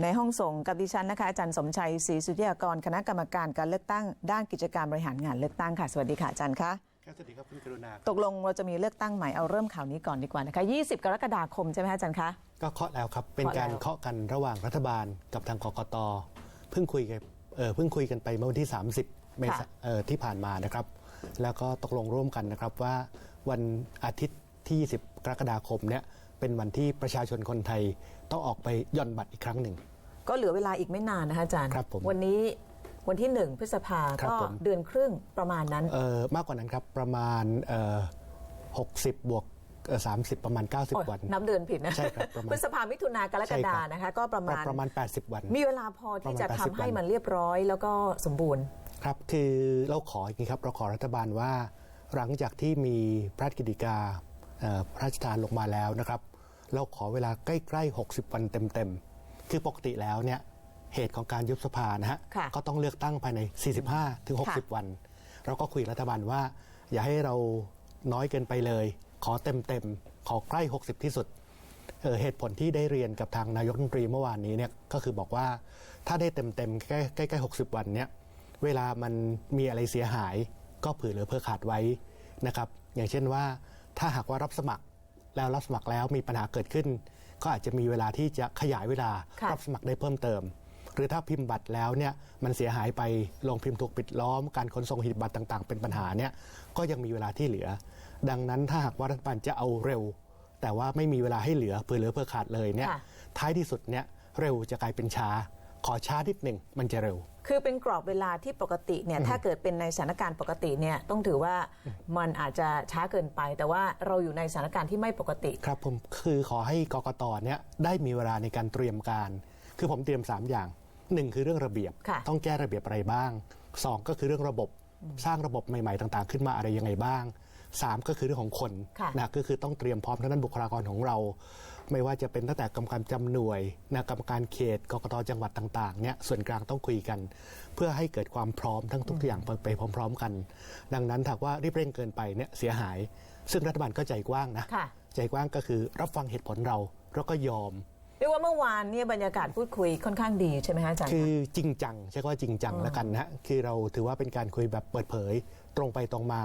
อยู่ในห้องส่งกับดิฉันนะคะอาจารย์สมชัยศรีสุทธิยากรคณะกรรมการการเลือกตั้งด้านกิจการบริหารงานเลือกตั้งค่ะ สวัสดีค่ะอาจารย์คะครับสวัสดีครับคุณกรุณาตกลงเราจะมีเลือกตั้งใหม่เอาเริ่มข่าวนี้ก่อนดีกว่านะคะ20 กรกฎาคมใช่ไหมคะอาจารย์คะก็เคาะแล้วครับเป็นเคาะแล้วการเคาะกันระหว่างรัฐบาลกับทางกกตเพิ่งคุยกันเออเพิ่งคุยกันไปเมื่อวันที่ 30 เมษาเอ่อที่ผ่านมานะครับ แล้วก็ตกลงร่วมกันนะครับว่าวันอาทิตย์ที่ 20 กรกฎาคมเนี่ยเป็นวันที่ประชาชนคนไทยต้องออกไปหย่อนบัตรอีกครั้งหนึ่ง ก็เหลือเวลาอีกไม่นานนะคะอาจารย์ ครับผมวันนี้วันที่ 1 พฤษภาครับก็ผม เดือนครึ่งประมาณนั้น เออมากกว่านั้นครับ ประมาณเอ่อ60 บวกเอ่อ30ประมาณโอ้ย90 วันนับเดือนผิดนะใช่ครับประมาณพฤษภามิถุนากรกฎาใช่ครับนะคะ ก็ประมาณ ประมาณ 80 วัน มีเวลาพอที่จะประทำมาณ80ให้วันมัน เรียบร้อยแล้วก็สมบูรณ์ ครับ คือเราขออย่างนี้ครับ เราขอรัฐบาลว่า หลังจากที่มีพระราชกิจกาเอ่อพระราชทานลงมาแล้วนะครับ เราขอเวลาใกล้ ๆ 60 วันเต็มๆ คือปกติแล้วเนี่ยเหตุของการยุบสภานะฮะค่ะก็ต้องเลือกตั้งภายใน 45 ถึง ค่ะ60 วัน เราก็คุยกับรัฐบาลว่า อย่าให้เราน้อยเกินไปเลย ขอเต็มๆขอใกล้ 60 ที่สุดเอ่อเหตุผลที่ได้เรียนกับทางนายกรัฐมนตรีเมื่อวานนี้เนี่ยก็คือบอกว่าถ้าได้เต็มเต็มๆใกล้ใกล้ๆ60 วันเนี่ยเวลามันมีอะไรเสียหาย ก็เผื่อเหลือเพื่อขาดไว้นะครับอย่างเช่นว่าถ้าหากว่ารับสมัคร แล้วรับสมัครแล้วมีปัญหาเกิดขึ้น ก็อาจจะมีเวลาที่จะขยายเวลาค่ะรับสมัครได้เพิ่มเติม หรือถ้าพิมพ์บัตรแล้วเนี่ยมันเสียหายไปลงพิมพ์ถูกปิดล้อม การขนส่งหีบบัตรต่างๆ เป็นปัญหาเนี่ยก็ยังมีเวลาที่เหลือ ดังนั้นถ้าหากว่ารัฐบาลจะเอาเร็ว แต่ว่าไม่มีเวลาให้เหลือเผื่อเหลือเพื่อขาดเลยเนี่ยค่ะท้ายที่สุดเนี่ยเร็วจะกลายเป็นช้า ขอช้านิดหนึ่งมันจะเร็ว คือเป็นกรอบเวลาที่ปกติเนี่ยถ้าเกิดเป็นในสถานการณ์ปกติเนี่ยต้องถือว่ามันอาจจะช้าเกินไป แต่ว่าเราอยู่ในสถานการณ์ที่ไม่ปกติ ครับผมคือขอให้กกตเนี่ยได้มีเวลาในการเตรียมการ คือผมเตรียม 3 อย่างหนึ่งคือเรื่องระเบียบค่ะต้องแก้ระเบียบอะไรบ้างสองก็คือเรื่องระบบสร้างระบบใหม่ ๆ ต่าง ๆ ขึ้นมาอะไรยังไงบ้าง สามก็คือเรื่องของคนค่ะนะก็คือต้องเตรียมพร้อมทางด้านบุคลากรของเรา ไม่ว่าจะเป็นตั้งแต่กรรมการจำหน่วยนะกรรมการเขตกกตจังหวัดต่างๆเนี่ยส่วนกลางต้องคุยกัน เพื่อให้เกิดความพร้อมทั้งทุกอย่างไปพร้อม ๆ กัน ดังนั้นถ้าว่ารีบเร่งเกินไปเนี่ยเสียหาย ซึ่งรัฐบาลก็ใจกว้างนะค่ะใจกว้างก็คือรับฟังเหตุผลเราแล้วก็ยอมเรียกว่าเมื่อวานเนี่ยบรรยากาศพูดคุยค่อนข้างดีใช่ไหมคะอาจารย์คือจริงจังใช้คำว่าจริงจังแล้วกันนะฮะคือเราถือว่าเป็นการคุยแบบเปิดเผย ตรงไปตรงมา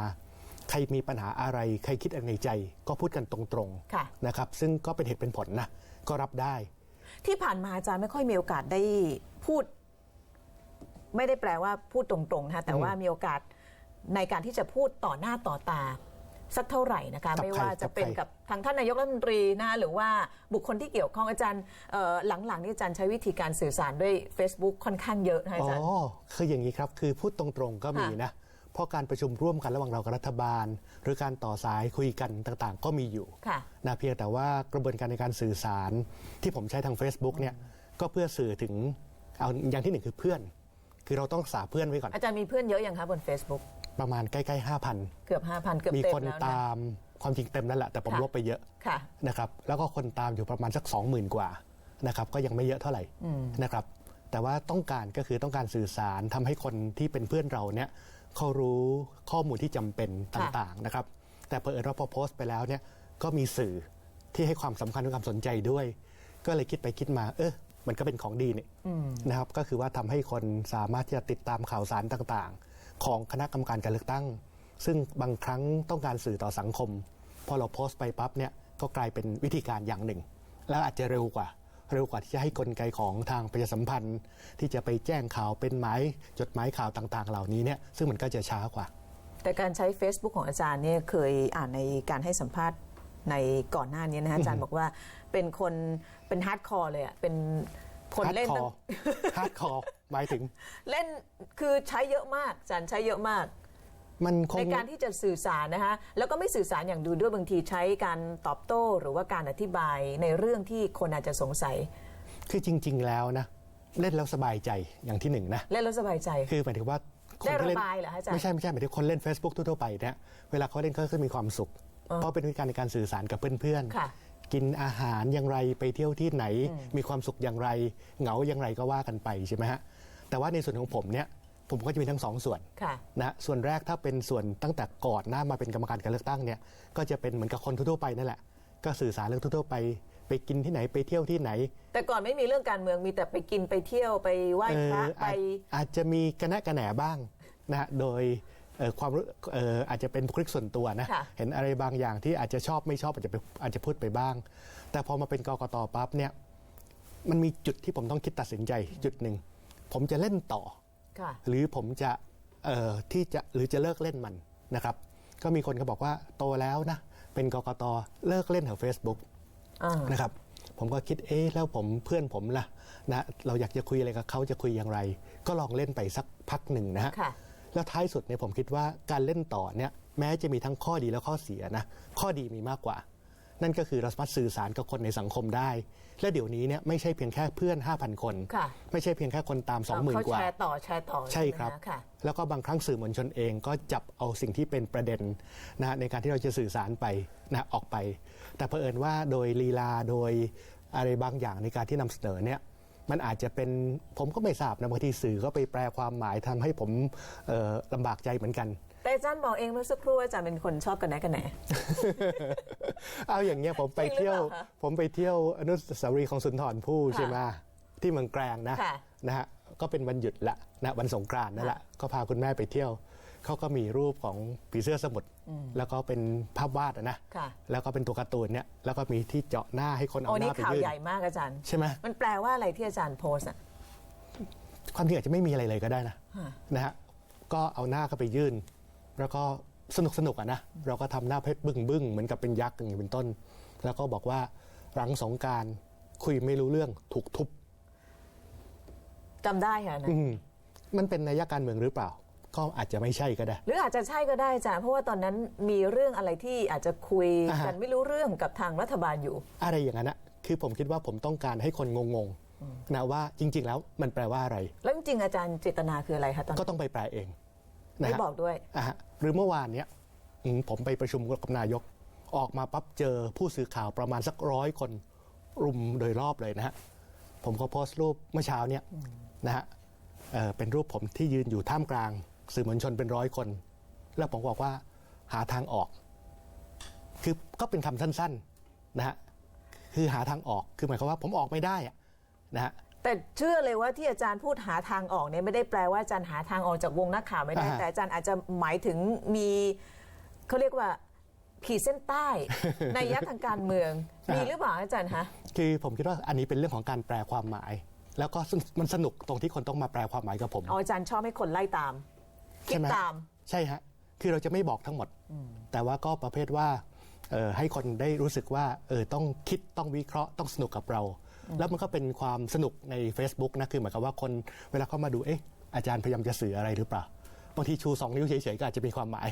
ใครมีปัญหาอะไร ใครคิดอะไรในใจ ก็พูดกันตรงค่ะ ๆนะครับซึ่งก็เป็นเหตุเป็นผลนะก็รับได้ ที่ผ่านมาอาจารย์ไม่ค่อยมีโอกาสได้พูด ไม่ได้แปลว่าพูดตรงๆนะคะแต่ว่ามีโอกาสในการที่จะพูดต่อหน้าต่อตา สักเท่าไหร่นะคะ กับไม่ว่าใครจะเป็นกับใครกับทางท่านนายกรัฐมนตรีนะคะหรือว่าบุคคลที่เกี่ยวข้องอาจารย์เอ่อหลังๆนี่อาจารย์ใช้วิธีการสื่อสารด้วย Facebook ค่อนข้างเยอะนะคะอ๋อาจารย์อคืออย่างนี้ครับ คือพูดตรงๆก็มีนะ เพราะการประชุมร่วมกันระหว่างเรากับรัฐบาล หรือการต่อสายคุยกันต่างๆ ก็มีอยู่ค่ะนะเพียงแต่ว่ากระบวนการในการสื่อสารที่ผมใช้ทาง Facebook เนี่ยก็เพื่อสื่อถึงเอาอย่างที่หนึ่งคือเพื่อน คือเราต้องรักษาเพื่อนไว้ก่อนอาจารย์มีเพื่อนเยอะอย่างคะบน Facebook ประมาณใกล้ๆ5,000เกือบ5,000เกือบมีเต็มคนแล้วนะตามความจริงเต็มนั่นแหละแต่ผมค่ะลบไปเยอะค่ะนะครับแล้วก็คนตามอยู่ประมาณสัก 20,000 กว่านะครับก็ยังไม่เยอะเท่าไหร่นะครับ แต่ว่าต้องการก็คือต้องการสื่อสารทำให้คนที่เป็นเพื่อนเราเนี่ยเขารู้ข้อมูลที่จำเป็นค่ะต่างๆนะครับ แต่เพอเอิญว่าพอโพสต์ไปแล้วเนี่ยก็มีสื่อที่ให้ความสำคัญและความสนใจด้วย ก็เลยคิดไปคิดมา เออมันก็เป็นของดีนี่นะครับ ก็คือว่าทำให้คนสามารถที่จะติดตามข่าวสารต่างๆ ของคณะกรรมการการเลือกตั้ง ซึ่งบางครั้งต้องการสื่อต่อสังคม พอเราโพสต์ไปปั๊บเนี่ยก็กลายเป็นวิธีการอย่างหนึ่ง แล้วอาจจะเร็วกว่า เร็วกว่าที่จะให้กลไกของทางประชาสัมพันธ์ ที่จะไปแจ้งข่าวเป็นหมายจดหมายข่าวต่างๆ เหล่านี้เนี่ยซึ่งมันก็จะช้ากว่า แต่การใช้ Facebook ของอาจารย์เนี่ยเคยอ่านในการให้สัมภาษณ์ในก่อนหน้านี้นะฮะอาจารย์บอกว่าเป็นคนเป็นฮาร์ดคอร์เลยอะเป็นคนฮาร์ดเล่นคอตั้งร์ฮาร์ดคอร์หมายถึง เล่นคือใช้เยอะมากอาจารย์ใช้เยอะมาก มันคง ในการที่จะสื่อสารนะคะแล้วก็ไม่สื่อสารอย่างดูด้วยบางทีใช้การตอบโต้หรือว่าการอธิบายในเรื่องที่คนอาจจะสงสัย คือจริง ๆ แล้วนะ เล่นแล้วสบายใจอย่างที่หนึ่งนะ เล่นแล้วสบายใจ คือหมายถึงว่าคนได้ที่เล่นระบายเหรอคะอาจารย์ ไม่ใช่ไม่ใช่หมายถึงคนเล่น Facebook ทั่วๆไปเนี่ยเวลาเขาเล่นเขาจะมีความสุข เพราะเป็นวิธีการในการสื่อสารกับเพื่อนค่ะๆกินอาหารอย่างไรไปเที่ยวที่ไหน มีความสุขอย่างไร เหงาอย่างไรก็ว่ากันไปใช่ไหมฮะแต่ว่าในส่วนของผมเนี่ย ผมก็จะมีทั้งสองส่วนค่ะนะส่วนแรกถ้าเป็นส่วนตั้งแต่ก่อนหน้ามาเป็นกรรมการการเลือกตั้งเนี่ยก็จะเป็นเหมือนกับคนทั่วๆไปนั่นแหละ ก็สื่อสารเรื่องทั่วๆไปไปกินที่ไหนไปเที่ยวที่ไหน แต่ก่อนไม่มีเรื่องการเมืองมีแต่ไปกินไปเที่ยวไปไหว้พระเอ่อไปอาจอาจจะมีกระแนะกระแหนบ้างนะฮะโดยเอ่อความรู้เอ่ออาจจะเป็นบุคลิกส่วนตัวนะค่ะเห็นอะไรบางอย่างที่อาจจะชอบไม่ชอบอาจจะไปอาจจะพูดไปบ้าง แต่พอมาเป็นกกตปั๊บเนี่ยมันมีจุดที่ผมต้องคิดตัดสินใจจุดหนึ่งผมจะเล่นต่อค่ะ หรือผมจะเอ่อที่จะหรือจะเลิกเล่นมันนะครับ ก็มีคนก็บอกว่าโตแล้วนะ เป็นกกตเลิกเล่นแถว Facebook อ่านะครับผมก็คิดเอ๊ะแล้วผมเพื่อนผมล่ะนะเราอยากจะคุยอะไรกับเขาจะคุยอย่างไร ก็ลองเล่นไปสักพักหนึ่งนะฮะค่ะแล้วท้ายสุดเนี่ยผมคิดว่าการเล่นต่อเนี่ยแม้จะมีทั้งข้อดีและข้อเสียนะข้อดีมีมากกว่า นั่นก็คือเราสามารถสื่อสารกับคนในสังคมได้ และเดี๋ยวนี้เนี่ยไม่ใช่เพียงแค่เพื่อน 5,000 คน ค่ะไม่ใช่เพียงแค่คนตามเขา20,000 กว่าแชร์ต่อแชร์ต่อใช่ครับ ไหมะค่ะแล้วก็บางครั้งสื่อมวลชนเองก็จับเอาสิ่งที่เป็นประเด็นนะฮะในการที่เราจะสื่อสารไปนะออกไป แต่เผอิญว่าโดยลีลาโดยอะไรบางอย่างในการที่นำเสนอเนี่ยมันอาจจะเป็นผมก็ไม่ทราบนะบางทีสื่อก็ไปแปลความหมายทำให้ผมเอ่อลำบากใจเหมือนกัน แต่อาจารย์บอกเองเมื่อสักครู่ว่าอาจารย์เป็นคนชอบกันแหนกันแหน เอาอย่างเงี้ยผมไปจริงหรือเที่ยวเปล่าคะผมไปเที่ยวอนุสาวรีย์ของสุนทรภู่ค่ะใช่ไหมที่เมืองแกลงนะค่ะ นะฮะก็เป็นวันหยุดละนะวันสงกรานต์นั่นแหละก็พาคุณแม่ไปเที่ยวเขาก็มีรูปของผีเสื้อสมุทรแล้วก็เป็นภาพวาดอะนะค่ะแล้วก็เป็นตัวการ์ตูนเนี่ยแล้วก็มีที่เจาะหน้าให้คนโอ้เอาหนี่น้าไปข่าวยื่น ใหญ่มากอาจารย์ใช่ไหม มันแปลว่าอะไรที่อาจารย์โพสต์อะ ความจริงอาจจะไม่มีอะไรเลยก็ได้นะฮะนะฮะก็เอาหน้าเข้าไปยื่น แล้วก็สนุกสนุกอะนะเราก็ทำหน้าเพชรบึ้งบึ้งๆเหมือนกับเป็นยักษ์อย่างนี้เป็นต้น แล้วก็บอกว่าหลังสงกรารคุยไม่รู้เรื่องถูกทุบจำได้ค่ะนะอืมมันเป็นนัยการเมืองหรือเปล่า ก็อาจจะไม่ใช่ก็ได้ หรืออาจจะใช่ก็ได้อาจารย์เพราะว่าตอนนั้นมีเรื่องอะไรที่อาจจะคุยอ่าฮะกันไม่รู้เรื่องกับทางรัฐบาลอยู่ อะไรอย่างนั้นนะคือผมคิดว่าผมต้องการให้คนงงๆนะว่าจริง ๆ แล้วมันแปลว่าอะไร แล้วจริงๆอาจารย์เจตนาคืออะไรคะตอนก็นั้นต้องไปแปลเองนะ ไม่ฮะบอกด้วยอะฮะหรือเมื่อวานเนี้ยอืมผมไปประชุมกับนายก ออกมาปั๊บเจอผู้สื่อข่าวประมาณสักร้อยคนรุมโดยรอบเลยนะฮะผมก็โพสต์รูปเมื่อเช้าเนี่ยนะฮะเอ่อเป็นรูปผมที่ยืนอยู่ท่ามกลาง สื่อมวลชนเป็นร้อยคน แล้วผมบอกว่าหาทางออก คือก็เป็นคำสั้นๆนะฮะคือหาทางออกคือหมายความว่าผมออกไม่ได้อะนะฮะ แต่เชื่อเลยว่าที่อาจารย์พูดหาทางออกเนี่ยไม่ได้แปลว่าอาจารย์หาทางออกจากวงนักข่าวไม่ได้ อ่าฮะ แต่อาจารย์อาจจะหมายถึงมีเขาเรียกว่าขีดเส้นใต้ ในยักษ์ทางการเมือง มีหรือเปล่าอาจารย์คะ คือผมคิดว่าอันนี้เป็นเรื่องของการแปลความหมาย แล้วก็มันสนุกตรงที่คนต้องมาแปลความหมายกับผมเอาอาจารย์ชอบให้คนไล่ตาม คิใช่ดไหม ตาม ใช่ฮะ คือเราจะไม่บอกทั้งหมด แต่ว่าก็ประเภทว่าเอ่อให้คนได้รู้สึกว่าเออต้องคิดต้องวิเคราะห์ต้องสนุกกับเรา แล้วมันก็เป็นความสนุกใน Facebook นะคือหมายความว่าคนเวลาเข้ามาดูเอ๊ะอาจารย์พยายามจะสื่ออะไรหรือเปล่าบางทีชูสองนิ้วเฉยๆก็อาจจะมีความหมาย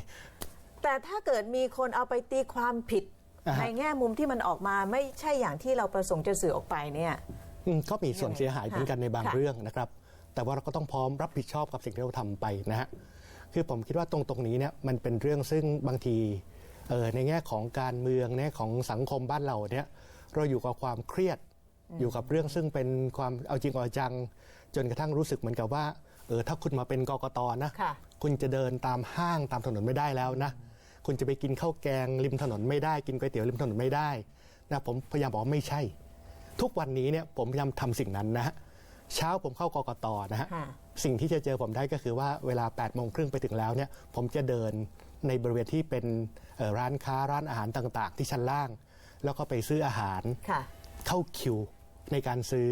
แต่ถ้าเกิดมีคนเอาไปตีความผิดอ่าฮะในแง่มุมที่มันออกมาไม่ใช่อย่างที่เราประสงค์จะสื่อออกไปเนี่ยอืมก็มีส่วนเสียหายเหมือนกันในบางค่ะเรื่องนะครับ แต่ว่าเราก็ต้องพร้อมรับผิดชอบกับสิ่งที่เราทำไปนะฮะคือผมคิดว่าตรงตรงนี้เนี่ยมันเป็นเรื่องซึ่งบางทีเอ่อในแง่ของการเมืองในแง่ของสังคมบ้านเราเนี่ยเราอยู่กับความเครียด อยู่กับเรื่องซึ่งเป็นความเอาจริงเอาจัง จนกระทั่งรู้สึกเหมือนกับว่าเออถ้าคุณมาเป็นกกตนะค่ะ คุณจะเดินตามห้างตามถนนไม่ได้แล้วนะ คุณจะไปกินข้าวแกงริมถนนไม่ได้กินก๋วยเตี๋ยวริมถนนไม่ได้นะผมพยายามบอกว่าไม่ใช่ ทุกวันนี้เนี่ยผมพยายามทำสิ่งนั้นนะฮะเช้าผมเข้ากกตนะฮะ ค่ะ สิ่งที่จะเจอผมได้ก็คือว่าเวลา8ปดโมงครึ่งไปถึงแล้วเนี่ยผมจะเดินในบริเวณที่เป็นเอ่อร้านค้าร้านอาหารต่างๆ ที่ชั้นล่าง แล้วก็ไปซื้ออาหาร ค่ะ เข้าคิว ในการซื้อ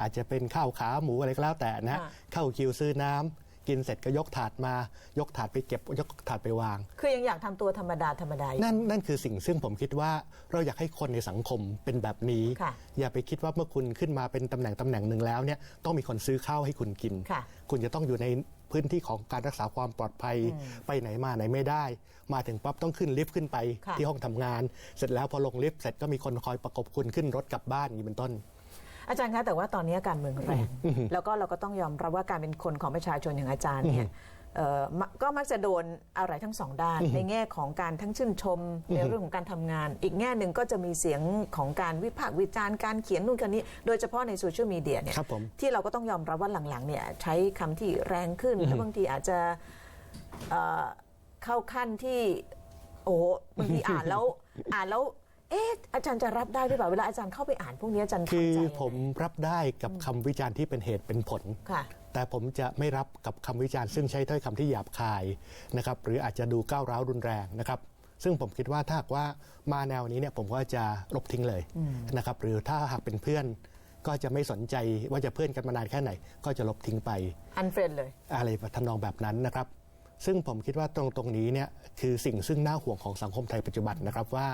อาจจะเป็นข้าวขาหมูอะไรก็แล้วแต่นะฮะค่ะ เข้าคิวซื้อน้ำกินเสร็จก็ยกถาดมา ยกถาดไปเก็บยกถาดไปวาง คือยังอยากทำตัวธรรมดาธรรมดาอยู่ นั่นนั่นคือสิ่งซึ่งผมคิดว่าเราอยากให้คนในสังคมเป็นแบบนี้ ค่ะอย่าไปคิดว่าเมื่อคุณขึ้นมาเป็นตำแหน่งตำแหน่งหนึ่งแล้วเนี่ยต้องมีคนซื้อข้าวให้คุณกิน ค่ะ คุณจะต้องอยู่ในพื้นที่ของการรักษาความปลอดภัยไปไหนมาไหนไม่ได้ มาถึงปั๊บต้องขึ้นลิฟต์ขึ้นไปค่ะ ที่ห้องทำงาน เสร็จแล้วพอลงลิฟต์เสร็จก็มีคนคอยประกบคุณขึ้นรถกลับบ้านอย่างนี้เป็นต้น อาจารย์คะแต่ว่าตอนนี้การเมืองแรง แล้วก็เราก็ต้องยอมรับว่าการเป็นคนของประชาชนอย่างอาจารย์เนี่ยเอ่อมะก็มักจะโดนอะไรทั้งสองด้าน ในแง่ของการทั้งชื่นชมในเรื่องของการทำงาน อีกแง่หนึ่งก็จะมีเสียงของการวิพากษ์วิจารณ์การเขียนนู่นกันนี้ โดยเฉพาะในโซเชียลมีเดียเนี่ยครับผมที่เราก็ต้องยอมรับว่าหลังๆเนี่ยใช้คำที่แรงขึ้น แล้วบางทีอาจจะเอ่อเข้าขั้นที่ โอ้โหบางทีอ่านแล้วอ่านแล้ว เเอ๊ะอาจารย์จะรับได้หรือเปล่าเวลาอาจารย์เข้าไปอ่านพวกนี้อาจารย์คือทำใจยังไงผมรับได้กับคำวิจารณ์ที่เป็นเหตุเป็นผลค่ะแต่ผมจะไม่รับกับคำวิจารณ์ซึ่งใช้ถ้อยคำที่หยาบคายนะครับหรืออาจจะดูก้าวร้าวรุนแรงนะครับซึ่งผมคิดว่าถ้าหากว่ามาแนวนี้เนี่ยผมก็จะลบทิ้งเลยนะครับหรือถ้าหากเป็นเพื่อนก็จะไม่สนใจว่าจะเพื่อนกันมานานแค่ไหน ก็จะลบทิ้งไปอันเฟรนเลยอะไรทำนองแบบนั้นนะครับ ซึ่งผมคิดว่าตรงตรงนี้เนี่ยคือสิ่งซึ่งน่าห่วงของสังคมไทยปัจจุบันนะครับว่า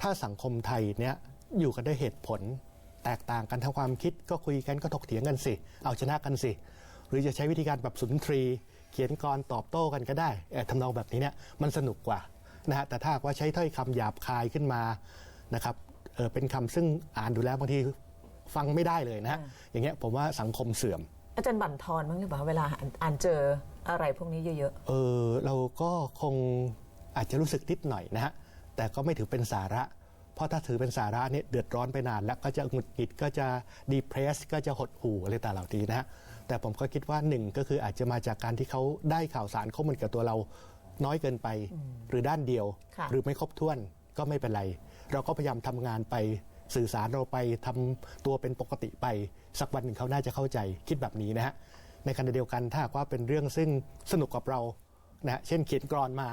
ถ้าสังคมไทยเนี่ยอยู่กันด้วยเหตุผล แตกต่างกันทางความคิดก็คุยกันก็ถกเถียงกันสิ เอาชนะกันสิ หรือจะใช้วิธีการแบบสุนทรี เขียนกรตอบโต้กันก็ได้เอ่อทำนองแบบนี้เนี่ยมันสนุกกว่านะฮะแต่ถ้าหากว่าใช้ถ้อยคำหยาบคายขึ้นมานะครับเอ่อเป็นคำซึ่งอ่านดูแล้วบางทีฟังไม่ได้เลยนะฮะอย่างเงี้ยผมว่าสังคมเสื่อม อาจารย์บั่นทอนบ้างหรือเปล่าเวลาอ่านอ่านเจออะไรพวกนี้เยอะเออเราก็คงอาจจะรู้สึกนิดหน่อยนะฮะ แต่ก็ไม่ถือเป็นสาระ เพราะถ้าถือเป็นสาระเนี่ยเดือดร้อนไปนาน แล้วก็จะหงุดหงิดก็จะดีเพรสก็จะหดหู่อะไรต่างเหล่านี้นะฮะแต่ผมก็คิดว่าหนึ่งก็คืออาจจะมาจากการที่เขาได้ข่าวสารข้อมูลกับตัวเราน้อยเกินไป หรือด้านเดียวค่ะหรือไม่ครบถ้วนก็ไม่เป็นไร เราก็พยายามทำงานไปสื่อสารเราไปทำตัวเป็นปกติไป สักวันหนึ่งเขาน่าจะเข้าใจคิดแบบนี้นะฮะในขณะเดียวกันถ้าหากว่าเป็นเรื่องซึ่งสนุกกับเรานะฮะเช่นเขียนกรอนมา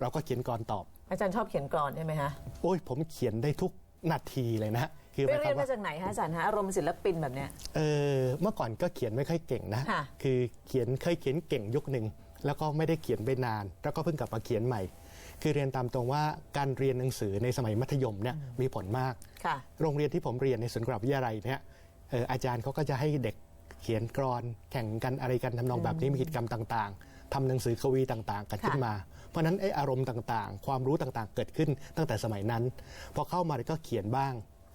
เราก็เขียนกรอนตอบๆ อาจารย์ชอบเขียนกรอนใช่ไหมฮะโอ้ยผมเขียนได้ทุกนาทีเลยนะฮะคือหไปมายคเรียวานมมาว่าจากไหนฮะอาจารย์ฮะอารมณ์ศิลปินแบบเนี้ยเออเมื่อก่อนก็เขียนไม่ค่อยเก่งนะค่ะคือเขียนเคยเขียนเก่งยุคหนึ่งแล้วก็ไม่ได้เขียนไปนาน แล้วก็เพิ่งกลับมาเขียนใหม่ คือเรียนตามตรงว่าการเรียนหนังสือในสมัยมัธยมเนี่ยมีผลมากค่ะโรงเรียนที่ผมเรียนในศูนย์กราบวิทยาลัยเนี่ยเอ่ออาจารย์เขาก็จะให้เด็กเขียนกรอน แข่งกันอะไรกันทำนองแบบนี้มีกิจกรรมต่าง ๆทำหนังสือกวีต่าง ๆ กันขึ้นมาเพ ราะฉะนั้นไอ้อารมณ์ต่างๆ ความรู้ต่างๆ เกิดขึ้นตั้งแต่สมัยนั้น พอเข้ามาก็เขียนบ้าง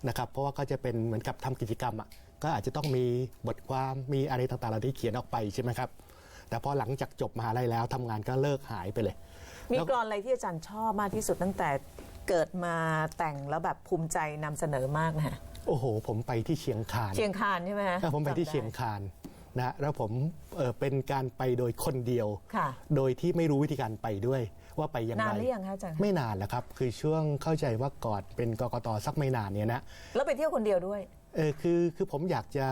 นะครับ เพราะว่าก็จะเป็นเหมือนกับทำกิจกรรมอะก็อาจจะต้องมีบทความมีอะไรต่างๆเหล่านี้เขียนออกไปใช่ไหมครับ แต่พอหลังจากจบมหาลัยแล้วทำงานก็เลิกหายไปเลย มีแล้วกรอนอะไรที่อาจารย์ชอบมากที่สุดตั้งแต่เกิดมาแต่งแล้วแบบภูมิใจนำเสนอมากนะฮะโอ้โห ผมไปที่เชียงคาน เชียงคานใช่ไหมฮะอะผมไปที่จำด้เชียงคาน นะฮะแล้วผมเอ่อเป็นการไปโดยคนเดียว ค่ะโดยที่ไม่รู้วิธีการไปด้วยว่าไปยังไงนานหรือยังคะอาจารย์ ไม่นานแล้วครับ คือช่วงเข้าใจว่าก่อนเป็นกกตสักไม่นานเนี่ยนะแล้วไปเที่ยวคนเดียวด้วย เออคือคือผมอยากจะ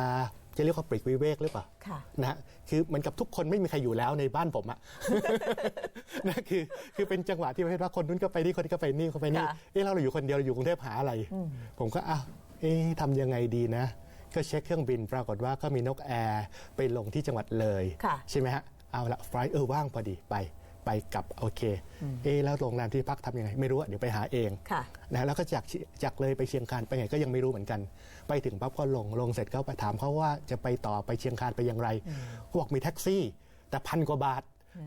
จะเรียกว่าปลีกวิเวกหรือเปล่า ค่ะ นะฮะคือเหมือนกับทุกคนไม่มีใครอยู่แล้วในบ้านผมอะ นะคือคือเป็นจังหวะที่ประเภทว่าคนนู้นก็ไปนี่คนนี้ก็ไปนี่คนไปนี่ค่ะ เอ๊ะเราอยู่คนเดียวเราอยู่กรุงเทพหาอะไร ผมก็อ้าวเอ๊ะทำยังไงดีนะ ก็เช็คเครื่องบินปรากฏว่าก็มีนกแอร์ไปลงที่จังหวัดเลยค่ะใช่ไหมฮะเอาละไฟล์เออว่างพอดีไปไปกลับโอเค เอะแล้วโรงแรมที่พักทำยังไง ไม่รู้อะเดี๋ยวไปหาเองค่ะนะแล้วก็จากเชีจากเลยไปเชียงคานไปไงก็ยังไม่รู้เหมือนกัน ไปถึงปั๊บก็ลงลงเสร็จก็ไปถามเขาว่าจะไปต่อไปเชียงคานไปอย่างไรเขาบอกมีแท็กซี่ แต่พันกว่าบาท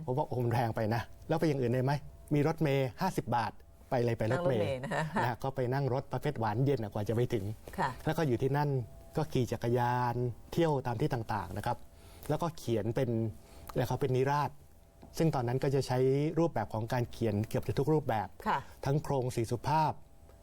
ผมบอกโอ้มันแพงไปนะ แล้วไปอย่างอื่นได้ไหมมีรถเมย์ห้าสิบบาทไปเลยไปรถเมนั่งรถเมย์ย์นะฮะนะฮะก็ไปนั่งรถประเภทหวานเย็นอะกว่าจะไปถึงค่ะแล้วก็อยู่ที่นั่น ก็ขี่จักรยานเที่ยวตามที่ต่างๆนะครับ แล้วก็เขียนเป็นแล้วเขาเป็นนิราศซึ่งตอนนั้นก็จะใช้รูปแบบของการเขียนเกือบจะทุกรูปแบบ ค่ะ ทั้งโครงสีสุภาพ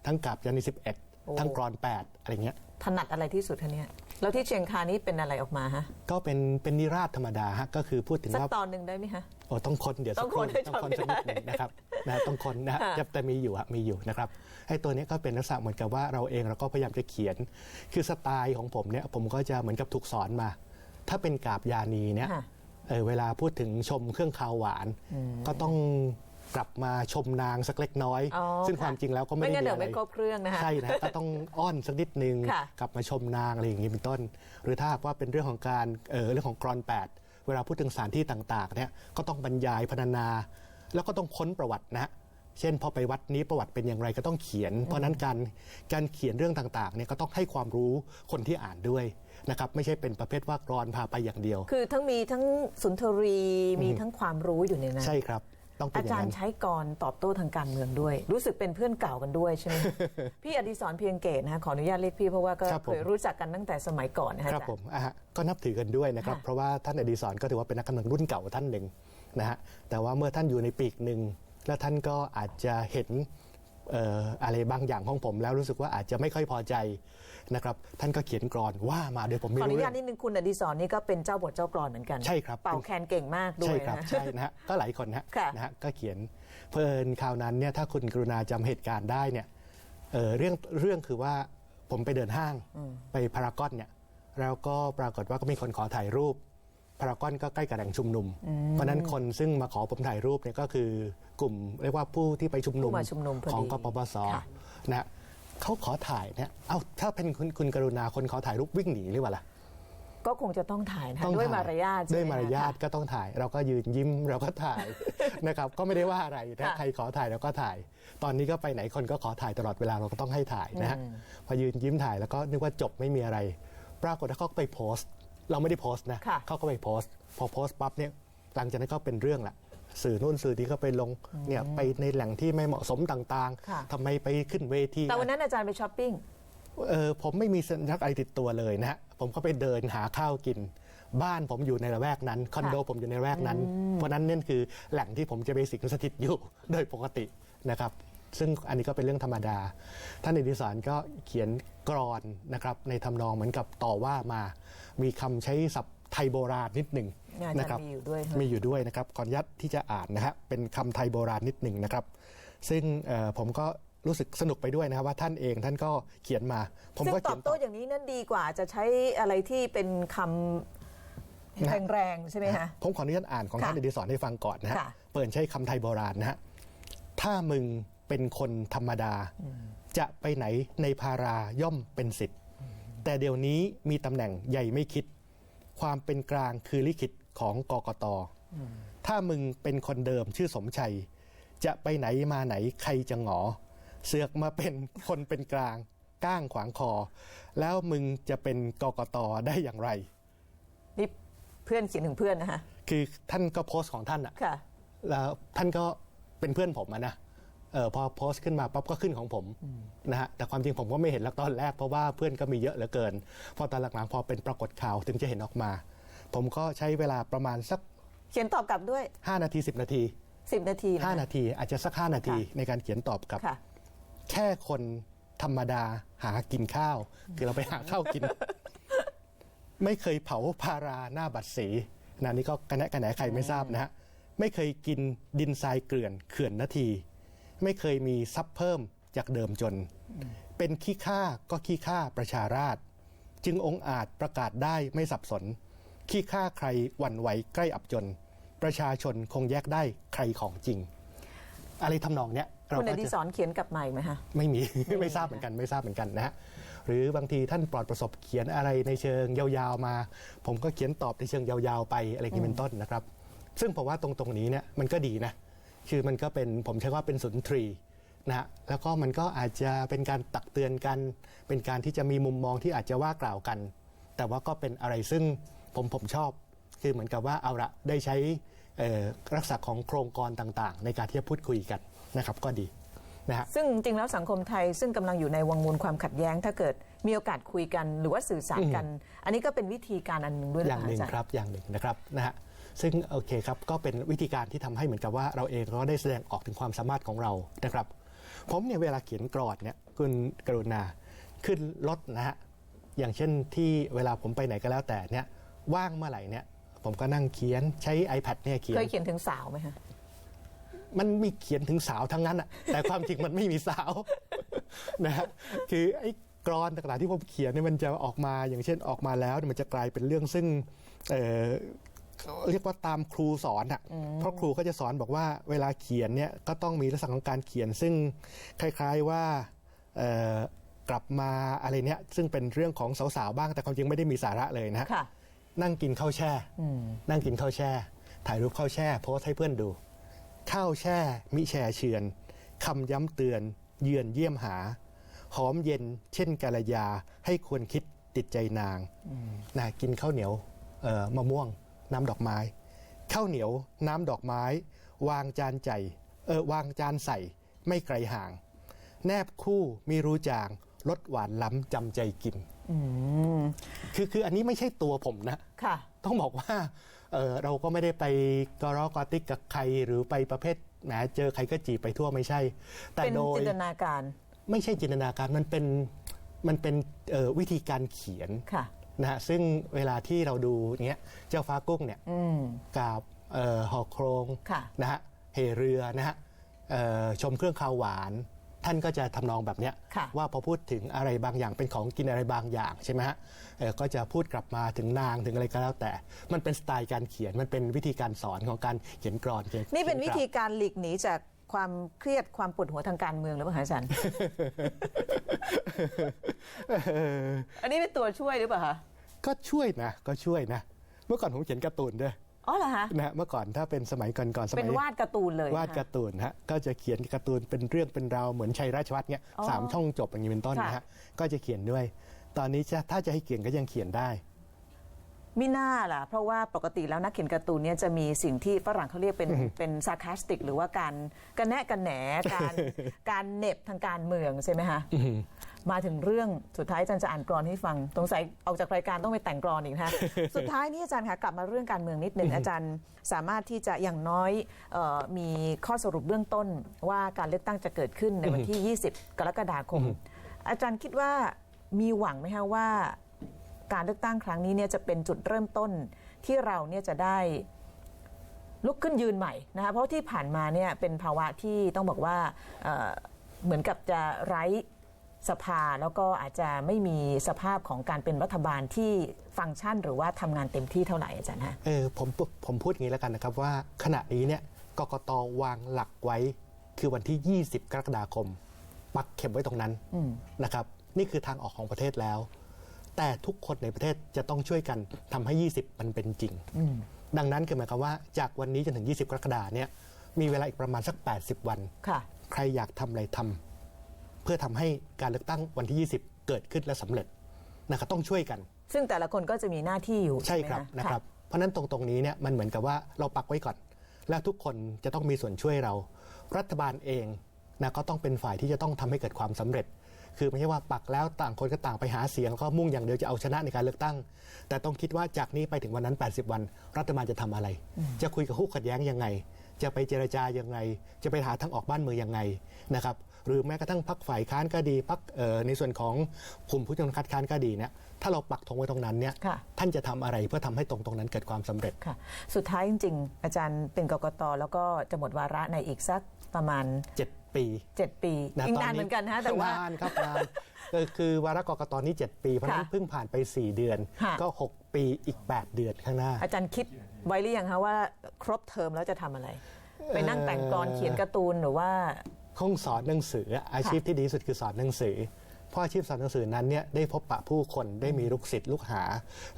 ทั้งกาบยันในสิบเอ็ดโอ้ทั้งกรอนแปดอะไรเงี้ย ถนัดอะไรที่สุดคะเนี่ย แล้วที่เชียงคานนี้เป็นอะไรออกมาฮะก็เป็นเป็นนิราศธรรมดาฮะก็คือพูดถึงสักว่าตอนหนึ่งได้ไหมฮะ โอ้ต้องคนเดี๋ยวต้สัอกงครู่คนให้ต้องคนจำไม่สักนิดหนึ่งได้นะครับนะฮะต้องคนนะฮะค่ะจะแต่มีอยู่ฮะมีอยู่นะครับไอ้ตัวเนี้ยก็เป็นลักษณะเหมือนกับว่าเราเองเราก็พยายามจะเขียน คือสไตล์ของผมเนี่ยผมก็จะเหมือนกับถูกสอนมา ถ้าเป็นกาบยานีเนี่ย ค่ะ เออเวลาพูดถึงชมเครื่องคาวหวาน ก็ต้อง กลับมาชมนางสักเล็กน้อย อ๋อซึ่งค่ะความจริงแล้วก็ไม่ไม่ได้งั้นมีเดี๋ยวอะไรไม่ครบเครื่องนะคะใช่นะฮะก็ต้องอ้อนสักนิดนึงค่ะ กลับมาชมนางอะไรอย่างนี้เป็นต้น หรือถ้าหากว่าเป็นเรื่องของการเออเรื่องของกรอนแปดเวลาพูดถึงสถานที่ต่างๆเนี่ยก็ต้องบรรยายพรรณนา แล้วก็ต้องค้นประวัตินะฮะเช่นพอไปวัดนี้ประวัติเป็นอย่างไรก็ต้องเขียน เพราะฉะนั้นการการเขียนเรื่องต่างๆเนี่ยก็ต้องให้ความรู้คนที่อ่านด้วยนะครับไม่ใช่เป็นประเภทว่ากรอนพาไปอย่างเดียว คือทั้งมีทั้งสุนทรีมีทั้งความรู้อยู่ในนั้น ใช่ครับ ต้องเป็นอาอย่าจางรนั้ย์นใช้กรตอบโต้ทางการเมืองด้วย รู้สึกเป็นเพื่อนเก่ากันด้วยใช่ไหมพี่อดิศรเพียงเกตนะขออนุญาตเรียกพี่เพราะว่าก็ครับผมเคยรู้จักกันตั้งแต่สมัยก่อนนะฮะครับอาจารย์ผมอะฮะก็นับถือกันด้วยนะครับค่ะเพราะว่าท่านอดีศรก็ถือว่าเป็นนักการเมืองรุ่นเก่าท่านหนึ่งนะฮะแต่ว่าเมื่อท่านอยู่ในปีกหนึ่งแล้วท่านก็อาจจะเห็นเอ่ออะไรบางอย่างของผมแล้วรู้สึกว่าอาจจะไม่ค่อยพอใจ นะครับท่านก็เขียนกรอนว่ามาโดยผมขไม่ออนุรู้ญาเรื่ตองนิดนึงคุณอดิศรนี่ก็เป็นเจ้าบทเจ้ากรอนเหมือนกัน ใช่ครับ เป่าแคนเก่งมากด้วใช่ยครับนะ ใช่นะฮะก็หลายคนนะฮะค่ะ นะฮะก็เขียนเพลินคราวนั้นเนี่ยถ้าคุณกรุณาจำเหตุการณ์ได้เนี่ยเอ่อเรื่องเรื่องคือว่าผมไปเดินห้างไปพารากอนเนี่ยแล้วก็ปรากฏว่าก็มีคนขอถ่ายรูป พารากอนก็ใกล้กับแหล่งชุมนุม เพราะฉะนั้นคนซึ่งมาขอผมถ่ายรูปเนี่ยก็คือกลุ่มเรียกว่าผู้ที่ไปชุมนุมผู้มาชุมนุมพอดีของกปปสค่ะ นะฮะ เขาขอถ่ายเนี่ยเอ้าถ้าเป็นคุณคุณกรุณาคนขอถ่ายรูปวิ่งหนีหรือเปล่าล่ะ ก็คงจะต้องถ่ายนะคะต้องด้วยถ่มารยาทใช่ไหด้วยมารยาทคะก็ต้องถ่าย เราก็ยืนยิ้มเราก็ถ่าย นะครับ ก็ไม่ได้ว่าอะไรถ้าค่ะใครขอถ่ายเราก็ถ่าย ตอนนี้ก็ไปไหนคนก็ขอถ่ายตลอดเวลาเราก็ต้องให้ถ่ายนะฮะพอยืนยิ้มถ่ายแล้วก็นึกว่าจบไม่มีอะไร ปรากฏว่าเขาก็ไปโพสต์ เราไม่ได้โพสต์นะค่ะ เขาก็ไปโพสต์ พอโพสต์ปั๊บเนี่ยหลังจากนั้นก็เป็นเรื่องละ สื่อนู่นสื่อนี้ก็ไปลงเนี่ยไปในแหล่งที่ไม่เหมาะสมต่างค่ะ ๆทำไมไปขึ้นเวที แต่วันนั้นอาจารย์ไปช้อปปิ้ง เออผมไม่มีสัญลักษณ์อะไรติดตัวเลยนะฮะผมก็ไปเดินหาข้าวกิน บ้านผมอยู่ในละแวกนั้นคอนโดผมอยู่ในละแวกนั้น เพราะนั้นนั่นคือแหล่งที่ผมจะไปสิงสถิตอยู่ โดยปกตินะครับ ซึ่งอันนี้ก็เป็นเรื่องธรรมดา ท่านอดิสารก็เขียนกรอนนะครับในทำนองเหมือนกับต่อว่ามา มีคำใช้ศัพท์ไทยโบราณนิดหนึ่ง อาจารย์นะครับมีอยู่ด้วยใช่ไหมมีอยู่ด้วยนะครับก่อนยัดที่จะอ่านนะฮะเป็นคำไทยโบราณนิดหนึ่งนะครับ ซึ่งเอ่อผมก็รู้สึกสนุกไปด้วยนะครับว่าท่านเองท่านก็เขียนมา ผมซึ่งก็ตเขีอยบนโต้อย่างนี้นั่นดีกว่าจะใช้อะไรที่เป็นคำแรงๆใช่ไหมคะ ผมขออนุญาตอ่านของค่ะท่านอดิศรให้ฟังก่อนนะฮะค่ะ เปิดใช้คำไทยโบราณนะฮะถ้ามึงเป็นคนธรรมดา จะไปไหนในพาราย่อมเป็นสิทธิ์แต่เดี๋ยวนี้มีตำแหน่งใหญ่ไม่คิด ความเป็นกลางคือลิขิต ของกกต ถ้ามึงเป็นคนเดิมชื่อสมชัย จะไปไหนมาไหนใครจะหงอ เสือกมาเป็นคนเป็นกลาง ก้างขวางคอ แล้วมึงจะเป็นกกตได้อย่างไรนี่เพื่อนเขียนถึงเพื่อนนะคะคือท่านก็โพสต์ของท่านอะค่ะ แล้วท่านก็เป็นเพื่อนผมอะนะเออพอโพสต์ขึ้นมาปั๊บก็ขึ้นของผมนะฮะแต่ความจริงผมก็ไม่เห็นแล้วตอนแรกเพราะว่าเพื่อนก็มีเยอะเหลือเกิน พอตอนหลังๆพอเป็นปรากฏข่าวถึงจะเห็นออกมา ผมก็ใช้เวลาประมาณสัก เขียนตอบกลับด้วย 5 นาที 10 นาที 10 นาทีะคะ5 นาทีอาจจะสัก 5 นาทีค่ะในการเขียนตอบกลับ ค่ะ แค่คนธรรมดาหากินข้าว คือเราไปหาข้าวกิน ไม่เคยเผาพาราหน้าบัตรสีนะนี่ก็กระแนะกระแหนใครไม่ทราบนะฮะไม่เคยกินดินทรายเกลื่อนเขื่อนนาที ไม่เคยมีทรัพย์เพิ่มจากเดิมจน เป็นขี้ข้าก็ขี้ข้าประชาราชจึงองค์อาจประกาศได้ไม่สับสน ขี้ข้าใครหวั่นไหวใกล้อับจน ประชาชนคงแยกได้ใครของจริง อะไรทำนองเนี้ยเราคุณอก็ดิจะศรเขียนกลับมาอีกไหมคะไม่มีไม่ทราบเหมือนกันไม่ทราบเหมือนกันนะฮะหรือบางทีท่านปลอดประสบเขียนอะไรในเชิงยาวๆมา ผมก็เขียนตอบในเชิงยาวๆไปอะไรอย่างนี้เป็นต้นนะครับ ซึ่งผมว่าตรงตรงๆนี้เนี่ยมันก็ดีนะคือมันก็เป็นผมใช้ว่าเป็นสุนทรีนะฮะแล้วก็มันก็อาจจะเป็นการตักเตือนกัน เป็นการที่จะมีมุมมองที่อาจจะว่ากล่าวกัน แต่ว่าก็เป็นอะไรซึ่ง ผมผมชอบ คือเหมือนกับว่าเอาละได้ใช้เอ่อรักษาของโครงกรต่างๆ ในการที่จะพูดคุยกันนะครับก็ดีนะฮะซึ่งจริงๆแล้วสังคมไทยซึ่งกำลังอยู่ในวังวนความขัดแย้ง ถ้าเกิดมีโอกาสคุยกันหรือว่าสื่อสารกัน อันนี้ก็เป็นวิธีการอันหนึ่งด้วยอนะย่างคะหนึ่งอาจารย์ครับอย่างหนึ่งนะครับนะฮะซึ่งโอเคครับก็เป็นวิธีการที่ทำให้เหมือนกับว่าเราเองก็ได้แสดงออกถึงความสามารถของเรานะครับ ผมเนี่ยเวลาเขียนกรอนเนี่ยคุณกรุณาขึ้นรถนะฮะอย่างเช่นที่เวลาผมไปไหนก็แล้วแต่เนี่ย ว่างเมื่อไหร่เนี่ย ผมก็นั่งเขียนใช้ iPad เนี่ยเขียน เคยเขียนถึงสาวไหมคะ มันมีเขียนถึงสาวทั้งนั้นอะแต่ความจริงมันไม่มีสาว นะฮะคือไอ้กรอนต่างๆที่ผมเขียนเนี่ยมันจะออกมาอย่างเช่นออกมาแล้วเนี่ยมันจะกลายเป็นเรื่องซึ่งเอ่อเรียกว่าตามครูสอนอะเพราะครูก็จะสอนบอกว่าเวลาเขียนเนี่ยก็ต้องมีลักษณะของการเขียนซึ่งคล้ายๆว่าเอ่อกลับมาอะไรเนี่ยซึ่งเป็นเรื่องของสาวๆบ้างแต่ความจริงไม่ได้มีสาระเลยนะฮะค่ะ นั่งกินข้าวแช่ นั่งกินข้าวแช่ ถ่ายรูปข้าวแช่โพสต์ให้เพื่อนดู ข้าวแช่ มิแช่เชือนคำย้ำเตือน เยือนเยี่ยมหา หอมเย็น เช่นกาลยา ให้ควรคิดติดใจนางนะกินข้าวเหนียวเอ่อมะม่วง น้ำดอกไม้ ข้าวเหนียวน้ำดอกไม้ วางจานใจเออวางจานใส่ไม่ไกลห่าง แนบคู่มีรู้จางรสหวานล้ำจำใจกิน คือคืออันนี้ไม่ใช่ตัวผมนะค่ะ ต้องบอกว่าเอ่อเราก็ไม่ได้ไปกอรอกอติกกับใครหรือไปประเภทแหมเจอใครก็จีบไปทั่วไม่ใช่ แต่เป็นโดยจินตนาการ ไม่ใช่จินตนาการมันเป็นมันเป็นเอ่อวิธีการเขียนค่ะนะฮะซึ่งเวลาที่เราดูเนี้ยเจ้าฟ้ากุ้งเนี่ยอืมกับเอ่อหอโครงค่ะนะฮะเหเรือนะฮะเอ่อชมเครื่องคาวหวาน ทท่านก็จะทำนองแบบเนี้ยค่ะว่าพอพูดถึงอะไรบางอย่างเป็นของกินอะไรบางอย่างใช่ไหมฮะเอ่อก็จะพูดกลับมาถึงนางถึงอะไรก็แล้วแต่ มันเป็นสไตล์การเขียนมันเป็นวิธีการสอนของการเขียนกรอนขียนี่เป็นขีวิยกราธีการหลีกหนีจากความเครียดความปวดหัวทางการเมืองหรือเปล่าคะอาจารย์อันนี้เป็นตัวช่วยหรือเปล่าคะก็ช่วยนะก็ช่วยนะ เมื่อก่อนผมเขียนการ์ตูนด้วย อ๋อเหรอฮะนะฮะเมื่อก่อนถ้าเป็นสมัยก่อนก่อนๆสมัเป็นยวาดการ์ตูนเลยวาดการ์ตูนฮะก็จะเขียนการ์ตูนเป็นเรื่องเป็นราวเหมือนชัยราชวัฒน์เนี่ยอ๋อสามช่องจบอย่างนี้เป็นต้นค่ะนะฮะก็จะเขียนด้วย ตอนนี้จะถ้าจะให้เขียนก็ยังเขียนได้ มิน่าล่ะ เพราะว่าปกติแล้วนักเขียนการ์ตูนเนี่ยจะมีสิ่งที่ฝรั่งเขาเรียกเป็นเป็นซาร์คาสติก หรือว่าการกระแนะกระแหนการการเหน็บทางการเมืองใช่ไหมคะมาถึงเรื่องสุดท้ายอาจารย์จะอ่านกรอนให้ฟังสงสัยออกจากรายการต้องไปแต่งกรอนอีกนะสุดท้ายนี่อาจารย์คะกลับมาเรื่องการเมืองนิดหนึ่งอาจารย์สามารถที่จะอย่างน้อยเออมีข้อสรุปเบื้องต้นว่าการเลือกตั้งจะเกิดขึ้นในวันที่ 20 กรกฎาคม อาจารย์คิดว่ามีหวังไหมคะว่า การเลือกตั้งครั้งนี้เนี่ยจะเป็นจุดเริ่มต้นที่เราเนี่ยจะได้ลุกขึ้นยืนใหม่นะคะเพราะที่ผ่านมาเนี่ยเป็นภาวะที่ต้องบอกว่าเเหมือนกับจะไร้สภาแล้วก็อาจจะไม่มีสภาพของการเป็นรัฐบาลที่ฟังก์ชัน หรือว่าทำงานเต็มที่เท่าไหร่อาจารย์ฮะเออผมผมพูดอย่างนี้แล้วกันนะครับว่าขณะนี้เนี่ยกกตวางหลักไว้คือวันที่ 20 กรกฎาคม ปักเข็มไว้ตรงนั้นนะครับ นี่คือทางออกของประเทศแล้ว แต่ทุกคนในประเทศจะต้องช่วยกันทำให้ 20 มันเป็นจริง ดังนั้นคือหมายความว่าจากวันนี้จนถึง 20 กรกฎาเนี่ยมีเวลาอีกประมาณสัก 80 วันค่ะใครอยากทำอะไรทำเพื่อทำให้การเลือกตั้งวันที่ 20 เกิดขึ้นและสำเร็จนะครับต้องช่วยกัน ซึ่งแต่ละคนก็จะมีหน้าที่อยู่ใช่ไหมครับะนะครับ เพราะฉะนั้นตรงตรงนี้เนี่ยมันเหมือนกับว่าเราปักไว้ก่อน แล้วทุกคนจะต้องมีส่วนช่วยเรา รัฐบาลเองนะก็ต้องเป็นฝ่ายที่จะต้องทำให้เกิดความสำเร็จ คือไม่ใช่ว่าปักแล้วต่างคนก็ต่างไปหาเสียงแล้วก็มุ่งอย่างเดียวจะเอาชนะในการเลือกตั้ง แต่ต้องคิดว่าจากนี้ไปถึงวันนั้น 80 วัน รัฐบาลจะทำอะไร จะคุยกับคู่ขัดแย้งยังไง จะไปเจรจายังไง จะไปหาทางออกบ้านเมืองยังไงนะครับหรือแม้กระทั่งพักฝ่ายค้านก็ดีพักในส่วนของกลุ่มผู้ชุมนุมคัดค้านก็ดีเนี่ยถ้าเราปักธงไว้ตรงนั้นเนี่ยค่ะท่านจะทำอะไรเพื่อทำให้ตรงตรงนั้นเกิดความสำเร็จค่ะ สุดท้ายจริง ๆ อาจารย์เป็นกกตแล้วก็จะหมดวาระในอีกสักประมาณ7 ปี7ปีะอีกตนานเหมือนกันนะแต่ว่า นานครับนานเออคือวาระกกตนี้7ปี เพราะฉะนั้นค่ะเพิ่งผ่านไป 4 เดือน ค่ะ ก็ 6 ปีอีก 8 เดือนข้างหน้า อาจารย์คิดไว้หรือยังคะว่าครบเทอมแล้วจะทำอะไร ไปนั่งแต่งกลอนเขียนการ์ตูนหรือว่า คงสอนหนังสืออาชีพที่ดีที่สุดคือสอนหนังสือเพราะอาชีพสอนหนังสือนั้นเนี่ยได้พบปะผู้คนได้มีลูกศิษย์ลูกหา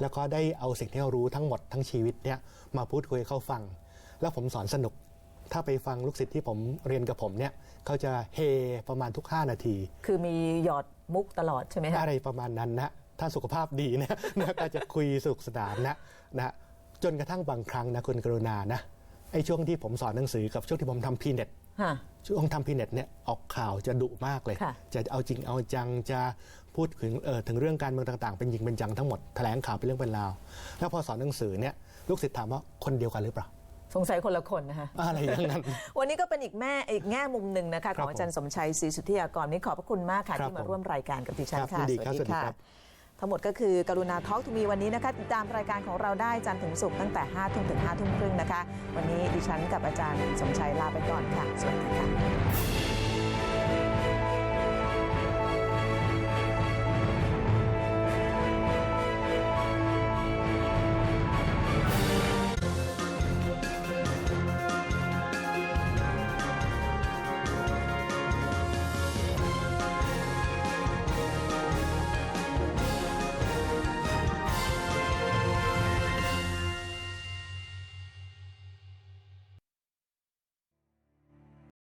แล้วก็ได้เอาสิ่งที่เรารู้ทั้งหมดทั้งชีวิตเนี่ยมาพูดคุยให้เขาฟัง แล้วผมสอนสนุก ถ้าไปฟังลูกศิษย์ที่ผมเรียนกับผมเนี่ยเขาจะเฮประมาณทุก 5 นาที คือมีหยอดมุกตลอดใช่ไหมคะอะไรประมาณนั้นนะถ้าสุขภาพดีนะนะก็จะคุยสนุกสนานนะนะจนกระทั่งบางครั้งนะคุณกรุณานะไอ้ช่วงที่ผมสอนหนังสือกับช่วงที่ผมทำพีเน็ตฮะช่วงทำพีเน็ตเนี่ยออกข่าวจะดุมากเลยค่ะจะเอาจริงเอาจังจะพูดถึงเออถึงเรื่องการเมืองต่างๆ เป็นจริงเป็นจังทั้งหมดแถลงข่าวเป็นเรื่องเป็นราว แล้วพอสอนหนังสือเนี่ยลูกศิษย์ถามว่าคนเดียวกันหรือเปล่า สงสัยคนละคนนะคะอะไรอย่างนั้น วันนี้ก็เป็นอีกแม่อีกแง่มุมหนึ่งนะคะคขรัอบงอาจารย์สมชัยศรีสุทธิยากรนี่ขอบพระคุณมากค่ะครับที่มาผมร่วมรายการกับดิฉันครับค่ะยินดีครับสวัสดีครับทั้งหมดก็คือกรุณาทอล์กทูมีวันนี้นะคะติดตามรายการของเราได้จันทร์ถึงศุกร์ตั้งแต่5ทุ่มถึง5ทุ่มครึ่งนะคะ วันนี้ดิฉันกับอาจารย์สมชัยลาไปก่อนค่ะ สวัสดีค่ะ